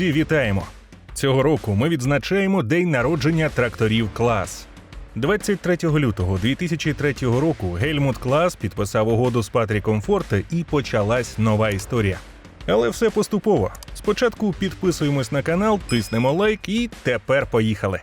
Друзі, вітаємо! Цього року ми відзначаємо день народження тракторів клас. 23 лютого 2003 року Гельмут Клас підписав угоду з Патріком Форте і почалась нова історія. Але все поступово. Спочатку підписуємось на канал, тиснемо лайк і тепер поїхали.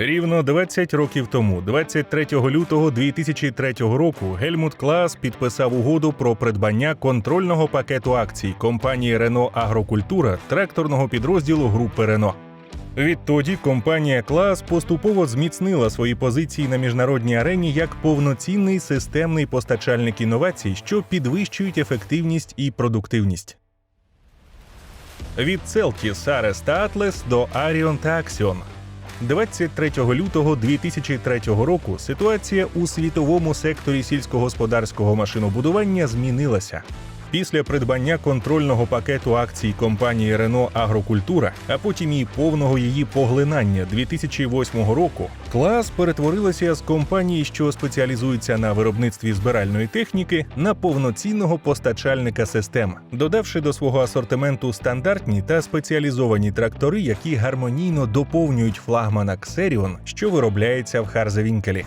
Рівно 20 років тому, 23 лютого 2003 року, Гельмут Клас підписав угоду про придбання контрольного пакету акцій компанії Рено Агрокультура тракторного підрозділу групи Рено. Відтоді компанія Клас поступово зміцнила свої позиції на міжнародній арені як повноцінний системний постачальник інновацій, що підвищують ефективність і продуктивність. Від Celtis, Ares та Atlas до Arion та Axion. 23 лютого 2003 року ситуація у світовому секторі сільськогосподарського машинобудування змінилася. Після придбання контрольного пакету акцій компанії Рено Агрокультура, а потім і повного її поглинання 2008 року, клас перетворилася з компанії, що спеціалізується на виробництві збиральної техніки, на повноцінного постачальника систем, додавши до свого асортименту стандартні та спеціалізовані трактори, які гармонійно доповнюють флагмана Xerion, що виробляється в Харзевінкелі.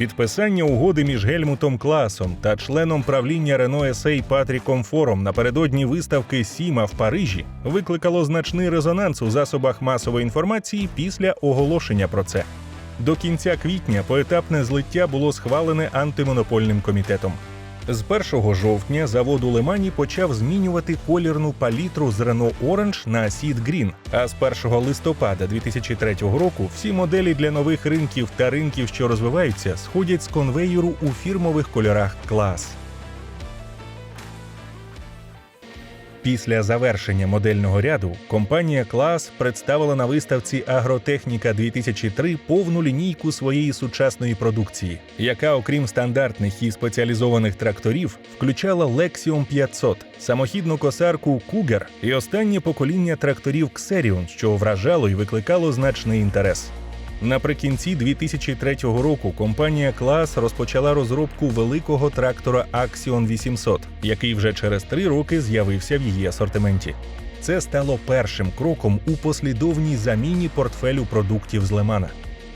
Підписання угоди між Гельмутом Класом та членом правління Рено Есей Патріком Фором напередодні виставки Сіма в Парижі викликало значний резонанс у засобах масової інформації після оголошення про це. До кінця квітня поетапне злиття було схвалене антимонопольним комітетом. З 1 жовтня завод у Лимані почав змінювати колірну палітру з Renault Orange на Seed Green, а з 1 листопада 2003 року всі моделі для нових ринків та ринків, що розвиваються, сходять з конвеєру у фірмових кольорах клас. Після завершення модельного ряду компанія Клас представила на виставці Агротехніка 2003 повну лінійку своєї сучасної продукції, яка, окрім стандартних і спеціалізованих тракторів, включала Lexion 500, самохідну косарку Cougar і останнє покоління тракторів Xerion, що вражало і викликало значний інтерес. Наприкінці 2003 року компанія Клас розпочала розробку великого трактора Axion 800, який вже через три роки з'явився в її асортименті. Це стало першим кроком у послідовній заміні портфелю продуктів з Лемана.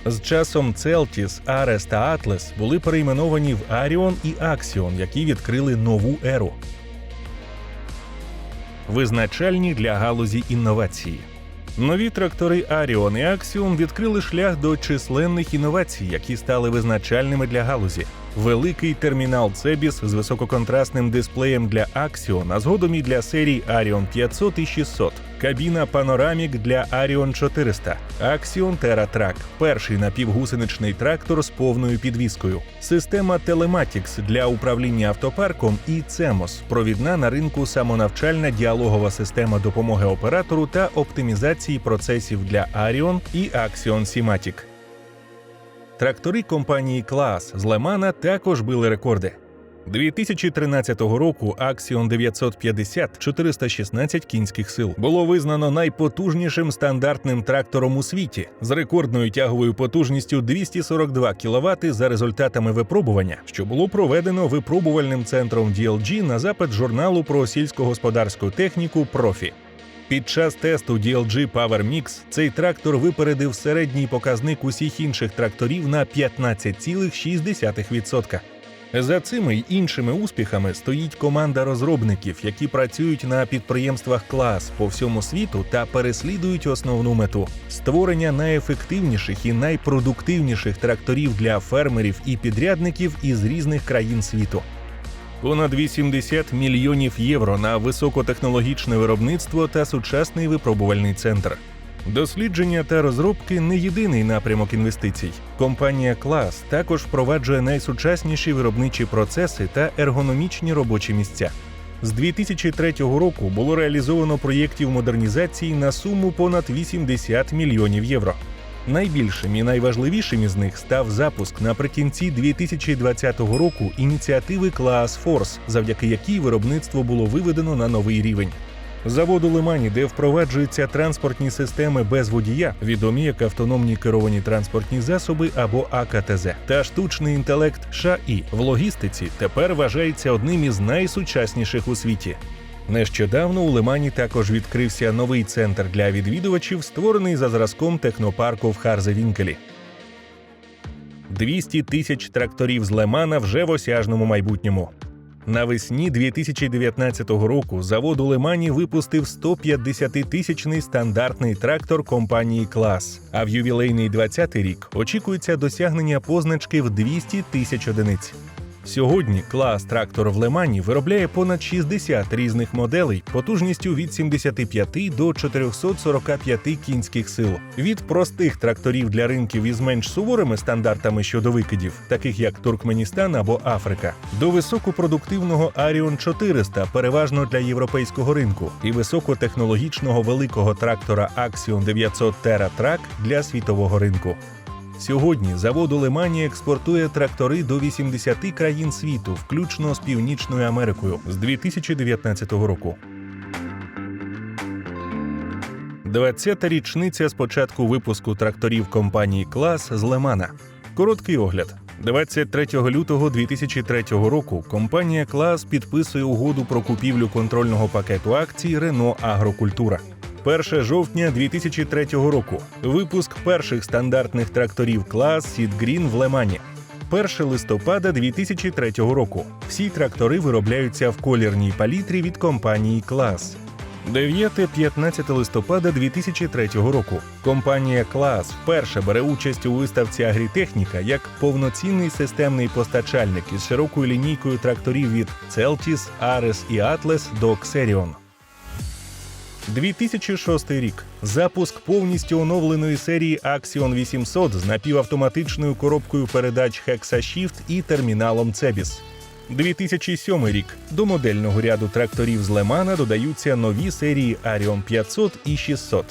З часом Celtis, Ares та Atlas були перейменовані в Arion і Axion, які відкрили нову еру. Визначальні для галузі інновації. Нові трактори Аріон і Аксіум відкрили шлях до численних інновацій, які стали визначальними для галузі. Великий термінал Цебіс з висококонтрастним дисплеєм для Axion, а згодом і для серій Arion 500 і 600, кабіна Panoramic для Arion 400, Axion TerraTrack – перший напівгусеничний трактор з повною підвіскою, система Telematics для управління автопарком і CEMOS – провідна на ринку самонавчальна діалогова система допомоги оператору та оптимізації процесів для Arion і Axion Simatic. Трактори компанії Клас з Лемана також били рекорди. 2013 року Axion 950 416 кінських сил було визнано найпотужнішим стандартним трактором у світі з рекордною тяговою потужністю 242 кВт за результатами випробування, що було проведено випробувальним центром DLG на запит журналу про сільськогосподарську техніку Профі. Під час тесту DLG Power Mix цей трактор випередив середній показник усіх інших тракторів на 15,6%. За цими й іншими успіхами стоїть команда розробників, які працюють на підприємствах клас по всьому світу та переслідують основну мету створення найефективніших і найпродуктивніших тракторів для фермерів і підрядників із різних країн світу. Понад 80 мільйонів євро на високотехнологічне виробництво та сучасний випробувальний центр. Дослідження та розробки не єдиний напрямок інвестицій. Компанія Клас також впроваджує найсучасніші виробничі процеси та ергономічні робочі місця. З 2003 року було реалізовано проєктів модернізації на суму понад 80 мільйонів євро. Найбільшим і найважливішим із них став запуск наприкінці 2020 року ініціативи Class Force, завдяки якій виробництво було виведено на новий рівень. Завод у Лимані, де впроваджуються транспортні системи без водія, відомі як автономні керовані транспортні засоби або АКТЗ, та штучний інтелект ШАІ в логістиці тепер вважається одним із найсучасніших у світі. Нещодавно у Лимані також відкрився новий центр для відвідувачів, створений за зразком технопарку в Харзевінкелі. 200 тисяч тракторів з Лемана вже в осяжному майбутньому. Навесні 2019 року завод у Лимані випустив 150-тисячний стандартний трактор компанії Клас. А в ювілейний 20-й рік очікується досягнення позначки в 200 тисяч одиниць. Сьогодні клас трактор в Лимані виробляє понад 60 різних моделей потужністю від 75 до 445 кінських сил. Від простих тракторів для ринків із менш суворими стандартами щодо викидів, таких як Туркменістан або Африка, до високопродуктивного Аріон 400, переважно для європейського ринку, і високотехнологічного великого трактора Axion 900 Terra Track для світового ринку. Сьогодні завод у Лимані експортує трактори до 80 країн світу, включно з Північною Америкою з 2019 року. 20-та річниця з початку випуску тракторів компанії Клас з Лимана. Короткий огляд. 23 лютого 2003 року компанія Клас підписує угоду про купівлю контрольного пакету акцій Рено Агрокультура. 1 жовтня 2003 року. Випуск перших стандартних тракторів клас Сідгрін в Лемані. 1 листопада 2003 року. Всі трактори виробляються в колірній палітрі від компанії Клас. 9-15 листопада 2003 року. Компанія Клас вперше бере участь у виставці Агрітехніка як повноцінний системний постачальник із широкою лінійкою тракторів від Celtis, Ares і Atlas до Xerion. 2006 рік. Запуск повністю оновленої серії Axion 800 з напівавтоматичною коробкою передач HexaShift і терміналом Cebis. 2007 рік. До модельного ряду тракторів з Лемана додаються нові серії Arion 500 і 600.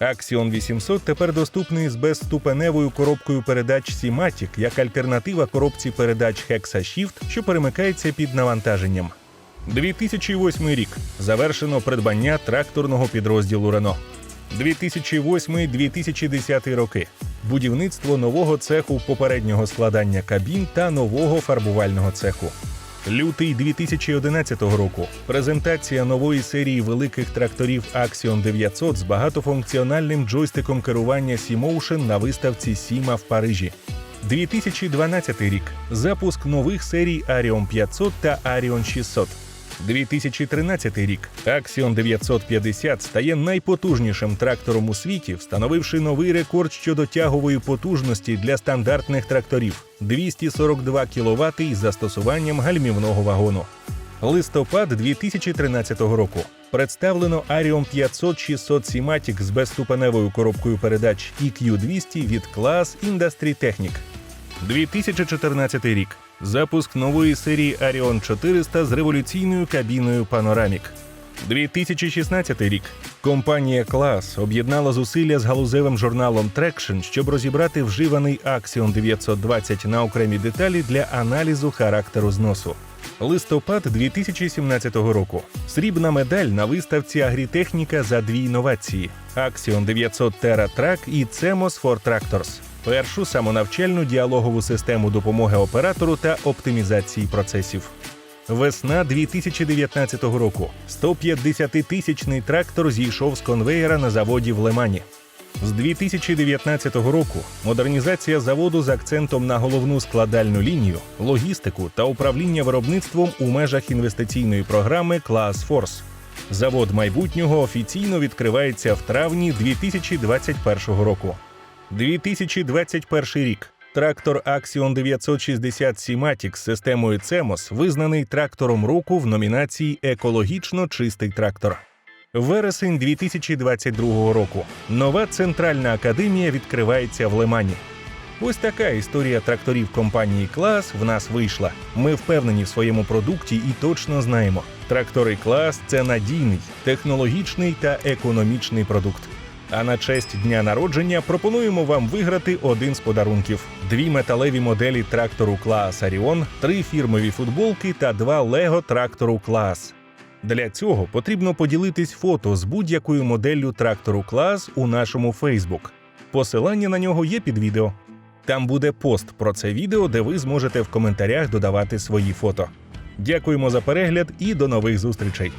Axion 800 тепер доступний з безступеневою коробкою передач Simatic як альтернатива коробці передач HexaShift, що перемикається під навантаженням. 2008 рік завершено придбання тракторного підрозділу Рено. 2008-2010 роки будівництво нового цеху попереднього складання кабін та нового фарбувального цеху. Лютий 2011 року презентація нової серії великих тракторів Axion 900 з багатофункціональним джойстиком керування C-Motion на виставці Сіма в Парижі. 2012 рік запуск нових серій Arion 500 та Arion 600. 2013 рік Axion 950 стає найпотужнішим трактором у світі, встановивши новий рекорд щодо тягової потужності для стандартних тракторів 242 кВт із застосуванням гальмівного вагону. Листопад 2013 року представлено Arion 500 600 Simatic з безступеневою коробкою передач EQ200 від Class Industry Technic. 2014 рік. Запуск нової серії Arion 400 з революційною кабіною Panoramic. 2016 рік. Компанія Class об'єднала зусилля з галузевим журналом Traction, щоб розібрати вживаний Axion 920 на окремі деталі для аналізу характеру зносу. Листопад 2017 року. Срібна медаль на виставці Агрітехніка за дві інновації: Axion 900 Terra Track і CEMOS for Tractors першу самонавчальну діалогову систему допомоги оператору та оптимізації процесів. Весна 2019 року 150-тисячний трактор зійшов з конвеєра на заводі в Лемані. З 2019 року модернізація заводу з акцентом на головну складальну лінію, логістику та управління виробництвом у межах інвестиційної програми Class Force. Завод майбутнього офіційно відкривається в травні 2021 року. 2021 рік. Трактор Axion 960 Simatic з системою CEMOS визнаний трактором року в номінації Екологічно чистий трактор. Вересень 2022 року. Нова центральна академія відкривається в Лимані. Ось така історія тракторів компанії Клас в нас вийшла. Ми впевнені в своєму продукті і точно знаємо. Трактори Клас це надійний, технологічний та економічний продукт. А на честь дня народження пропонуємо вам виграти один з подарунків: дві металеві моделі трактору Клас Аріон, три фірмові футболки та два Лего трактору Клас. Для цього потрібно поділитись фото з будь-якою моделлю трактору Клас у нашому Фейсбук. Посилання на нього є під відео. Там буде пост про це відео, де ви зможете в коментарях додавати свої фото. Дякуємо за перегляд і до нових зустрічей!